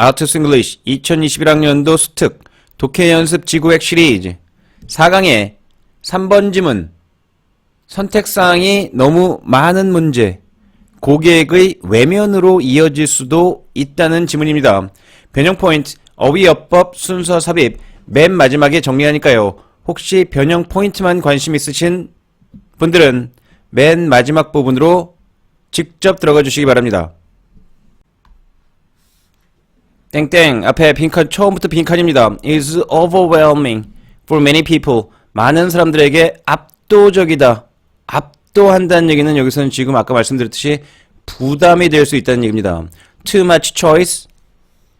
아트스 잉글리시 2021학년도 수특 독해 연습 지구획 시리즈 4강의 3번 지문 선택사항이 너무 많은 문제 고객의 외면으로 이어질 수도 있다는 지문입니다. 변형 포인트, 어휘어법, 순서 삽입 맨 마지막에 정리하니까요. 혹시 변형 포인트만 관심 있으신 분들은 맨 마지막 부분으로 직접 들어가 주시기 바랍니다. 땡땡 앞에 빈칸 처음부터 빈칸입니다. is overwhelming for many people 많은 사람들에게 압도적이다. 압도한다는 얘기는 여기서는 지금 아까 말씀드렸듯이 부담이 될 수 있다는 얘기입니다. too much choice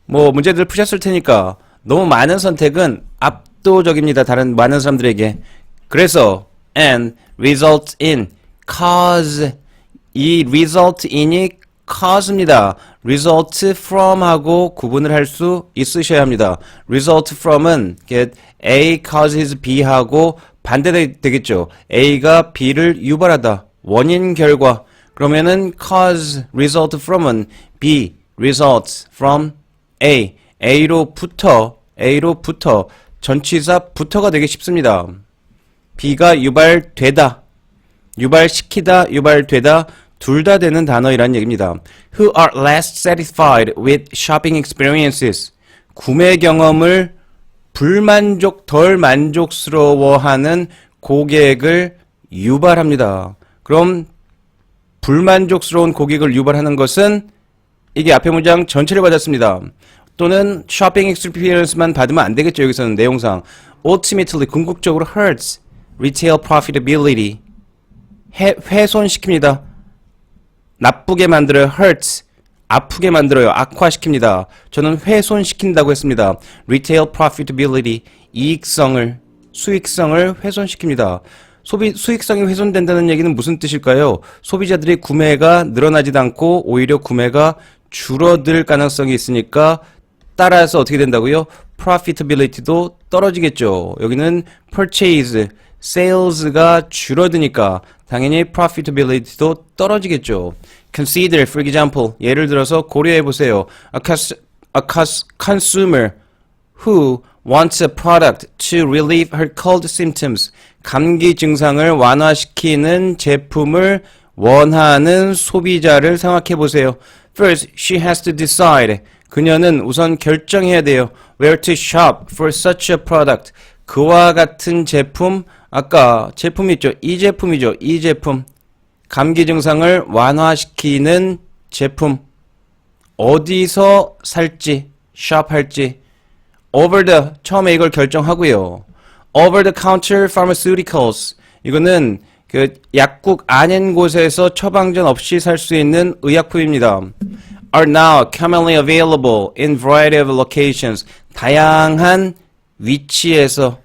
뭐 문제들 푸셨을 테니까 너무 많은 선택은 압도적입니다. 다른 많은 사람들에게. 그래서 and result in cause 이 result in이 cause입니다. Result from 하고 구분을 할 수 있으셔야 합니다. result from은 A causes B 하고 반대되겠죠. A가 B를 유발하다. 원인 결과. 그러면은 cause result from은 B results from A. A로부터 A로부터 전치사 부터가 되기 쉽습니다. B가 유발되다. 유발시키다, 유발되다 둘 다 되는 단어이란 얘기입니다. Who are less satisfied with shopping experiences. 구매 경험을 불만족, 덜 만족스러워하는 고객을 유발합니다. 그럼 불만족스러운 고객을 유발하는 것은 이게 앞에 문장 전체를 받았습니다. 또는 shopping experience만 받으면 안 되겠죠. 여기서는 내용상 ultimately 궁극적으로 hurts retail profitability 해, 훼손시킵니다. 나쁘게 만들어요. hurts. 아프게 만들어요. 악화시킵니다. 저는 훼손시킨다고 했습니다. retail profitability. 이익성을, 수익성을 훼손시킵니다. 소비, 수익성이 훼손된다는 얘기는 무슨 뜻일까요? 소비자들의 구매가 늘어나지도 않고 오히려 구매가 줄어들 가능성이 있으니까 따라서 어떻게 된다고요? profitability도 떨어지겠죠. 여기는 purchase, sales가 줄어드니까 당연히 profitability도 떨어지겠죠. Consider, for example, 예를 들어서 고려해 보세요. A, a consumer who wants a product to relieve her cold symptoms. 감기 증상을 완화시키는 제품을 원하는 소비자를 생각해 보세요. First, she has to decide. 그녀는 우선 결정해야 돼요. Where to shop for such a product. 그와 같은 제품, 아까 제품 있죠? 이 제품이죠? 이 제품. 감기 증상을 완화시키는 제품. 어디서 살지, 샵할지. over the, 처음에 이걸 결정하고요. over the counter pharmaceuticals. 이거는 그 약국 아닌 곳에서 처방전 없이 살 수 있는 의약품입니다. are now commonly available in variety of locations. 다양한 위치에서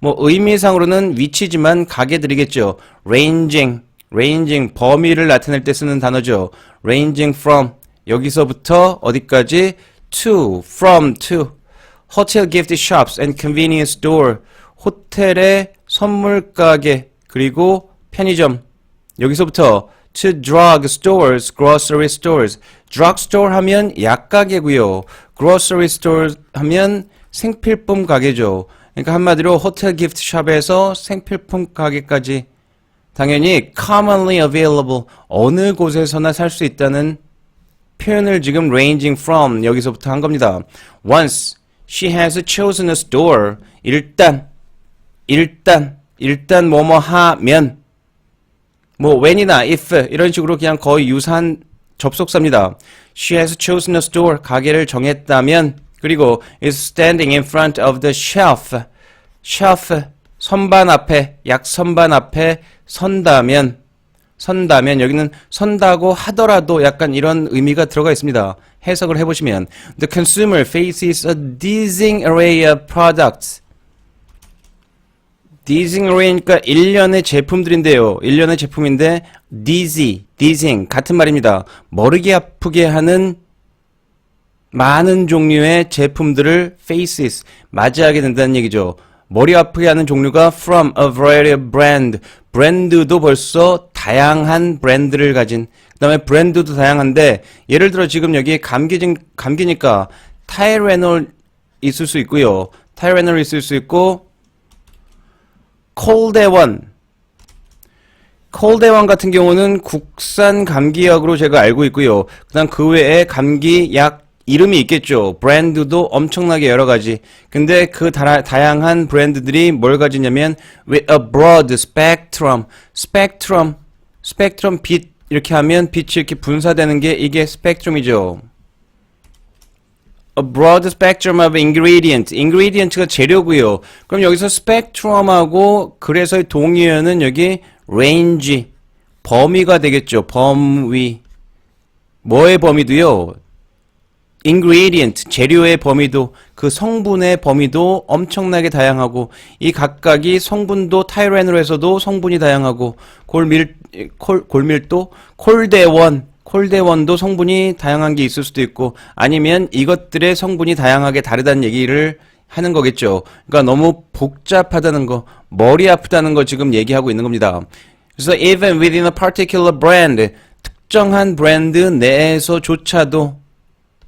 뭐 의미상으로는 위치지만 가게들이겠죠. ranging, ranging 범위를 나타낼 때 쓰는 단어죠. ranging from 여기서부터 어디까지 to, from to hotel gift shops and convenience store 호텔의 선물 가게 그리고 편의점 여기서부터 to drug stores, grocery stores. drug store 하면 약 가게고요. grocery store 하면 생필품 가게죠. 그러니까 한마디로 호텔 기프트 샵에서 생필품 가게까지 당연히 commonly available 어느 곳에서나 살 수 있다는 표현을 지금 ranging from 여기서부터 한 겁니다. Once she has chosen a store 일단 일단 일단 뭐뭐 하면 뭐 when이나 if 이런 식으로 그냥 거의 유사한 접속사입니다. She has chosen a store 가게를 정했다면 그리고 is standing in front of the shelf shelf 선반 앞에 약 선반 앞에 선다면 선다면 여기는 선다고 하더라도 약간 이런 의미가 들어가 있습니다. 해석을 해보시면 The consumer faces a dizzying array of products dizzying array니까 일련의 제품들인데요. 일련의 제품인데 dizzy, dizzying 같은 말입니다. 머리기 아프게 하는 많은 종류의 제품들을 faces 맞이하게 된다는 얘기죠. 머리 아프게 하는 종류가 from a variety of brand. 브랜드도 벌써 다양한 브랜드를 가진. 그 다음에 브랜드도 다양한데, 예를 들어 지금 여기 감기, 감기니까 타이레놀 있을 수 있고요. 타이레놀 있을 수 있고 콜데원 콜데원 같은 경우는 국산 감기약으로 제가 알고 있고요. 그다음 그 외에 감기약 이름이 있겠죠. 브랜드도 엄청나게 여러 가지. 근데 그 다, 다양한 브랜드들이 뭘 가지냐면 with a broad spectrum, spectrum, spectrum 빛 이렇게 하면 빛이 이렇게 분사되는 게 이게 스펙트럼이죠. A broad spectrum of ingredient. ingredient가 재료고요. 그럼 여기서 spectrum하고 그래서 동의어는 여기 range 범위가 되겠죠. 범위. 뭐의 범위도요? Ingredient 재료의 범위도 그 성분의 범위도 엄청나게 다양하고 이 각각이 성분도 타이레놀에서도 성분이 다양하고 골밀 콜, 골밀도 콜대원 콜대원도 성분이 다양한 게 있을 수도 있고 아니면 이것들의 성분이 다양하게 다르다는 얘기를 하는 거겠죠. 그러니까 너무 복잡하다는 거, 머리 아프다는 거 지금 얘기하고 있는 겁니다. 그래서 even within a particular brand 특정한 브랜드 내에서조차도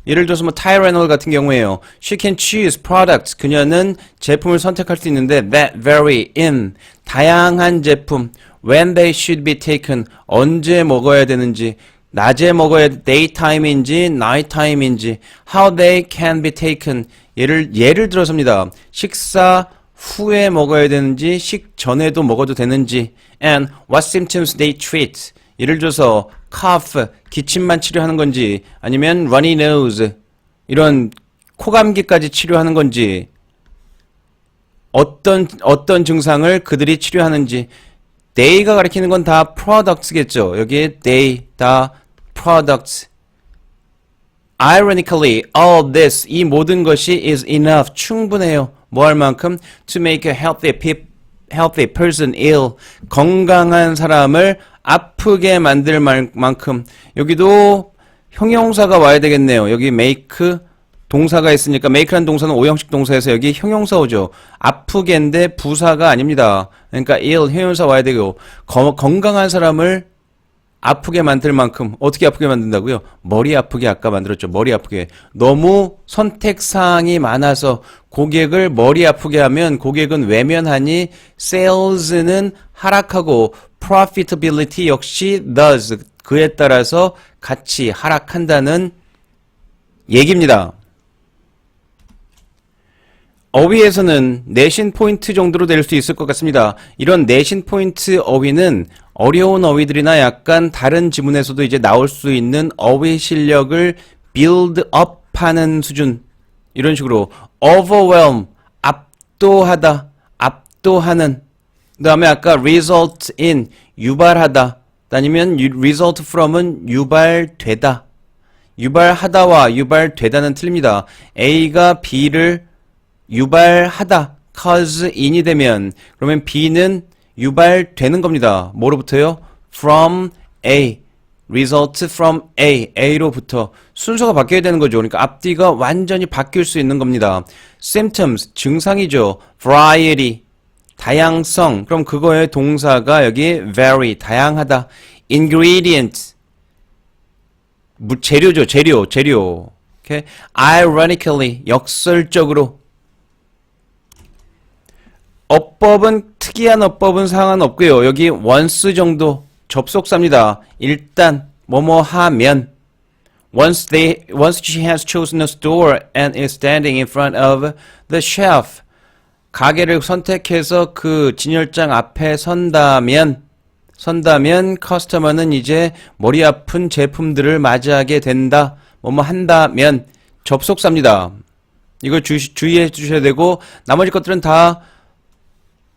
예를 들어서 뭐 타이레놀 같은 경우에요. She can choose products. 그녀는 제품을 선택할 수 있는데 that vary in 다양한 제품 when they should be taken 언제 먹어야 되는지 낮에 먹어야 daytime인지 nighttime인지 how they can be taken 예를 예를 들어서입니다. 식사 후에 먹어야 되는지 식 전에도 먹어도 되는지 and what symptoms they treat 예를 들어서 cough 기침만 치료하는 건지 아니면 runny nose 이런 코감기까지 치료하는 건지 어떤 어떤 증상을 그들이 치료하는지 they가 가리키는 건 다 products겠죠. 여기에 they 다 products. Ironically, all this 이 모든 것이 is enough 충분해요. 뭐 할 만큼 to make a healthy healthy person ill 건강한 사람을 아프게 만들 말- 만큼 여기도 형용사가 와야 되겠네요. 여기 make 동사가 있으니까 make라는 동사는 오형식 동사에서 여기 형용사 오죠. 아프게인데 부사가 아닙니다. 그러니까 ill 형용사 와야 되고 거- 건강한 사람을 아프게 만들 만큼 어떻게 아프게 만든다고요? 머리 아프게 아까 만들었죠. 머리 아프게. 너무 선택 사항이 많아서 고객을 머리 아프게 하면 고객은 외면하니 sales는 하락하고 profitability 역시 does 그에 따라서 같이 하락한다는 얘기입니다. 어휘에서는 내신 포인트 정도로 될 수 있을 것 같습니다. 이런 내신 포인트 어휘는 어려운 어휘들이나 약간 다른 지문에서도 이제 나올 수 있는 어휘 실력을 build up 하는 수준. 이런 식으로 overwhelm, 압도하다, 압도하는. 그 다음에 아까 result in, 유발하다. 아니면 유- result from은 유발되다. 유발하다와 유발되다는 틀립니다. A가 B를 유발하다 cause in이 되면 그러면 B는 유발되는 겁니다. 뭐로부터요? from A result from A A로부터 순서가 바뀌어야 되는 거죠. 그러니까 앞뒤가 완전히 바뀔 수 있는 겁니다. symptoms 증상이죠. variety 다양성 그럼 그거의 동사가 여기 vary 다양하다 ingredient 무- 재료죠. 재료 재료 오케이 ironically 역설적으로 어법은 특이한 어법은 상관없고요. 여기 once 정도 접속사입니다. 일단 뭐뭐 하면 once they once she has chosen a store and is standing in front of the shelf 가게를 선택해서 그 진열장 앞에 선다면 선다면 커스터머는 이제 머리 아픈 제품들을 맞이하게 된다. 뭐뭐 한다면 접속사입니다. 이걸 주, 주의해 주셔야 되고 나머지 것들은 다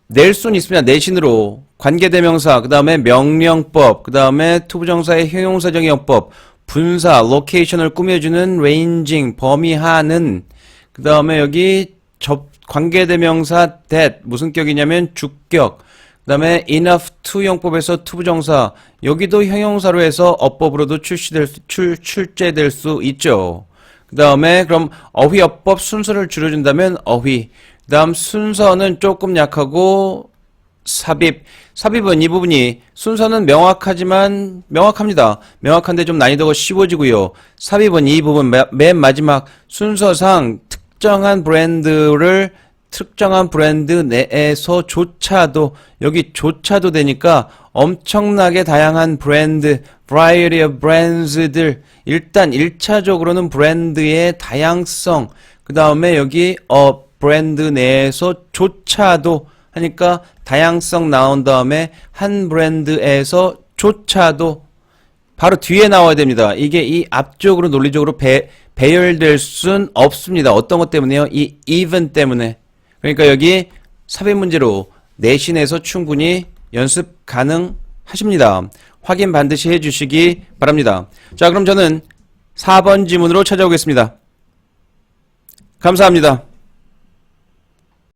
낼 수는 있습니다. 내신으로 관계대명사, 그 다음에 명령법, 그 다음에 투부정사의 형용사 정의어법, 분사, 로케이션을 꾸며주는 레인징, 범위하는, 그 다음에 여기 접 관계대명사 that 무슨 격이냐면 주격, 그 다음에 enough to 용법에서 투부정사, 여기도 형용사로 해서 어법으로도 출시될 수- 출 출제될 수 있죠. 그 다음에 그럼 어휘 어법 순서를 줄여준다면 어휘. 그 다음 순서는 조금 약하고 삽입. 삽입은 이 부분이 순서는 명확하지만 명확합니다. 명확한데 좀 난이도가 쉬워지고요. 삽입은 이 부분 마- 맨 마지막 순서상 특정한 브랜드를 특정한 브랜드 내에서조차도 여기 조차도 되니까 엄청나게 다양한 브랜드 of brands들 일단 1차적으로는 브랜드의 다양성 그 다음에 여기 어 브랜드 내에서조차도 하니까 다양성 나온 다음에 한 브랜드에서 조차도 바로 뒤에 나와야 됩니다. 이게 이 앞쪽으로 논리적으로 배, 배열될 순 없습니다. 어떤 것 때문에요? 이 even 때문에. 그러니까 여기 삽입 문제로 내신에서 충분히 연습 가능하십니다. 확인 반드시 해주시기 바랍니다. 자, 그럼 저는 4번 지문으로 찾아오겠습니다. 감사합니다.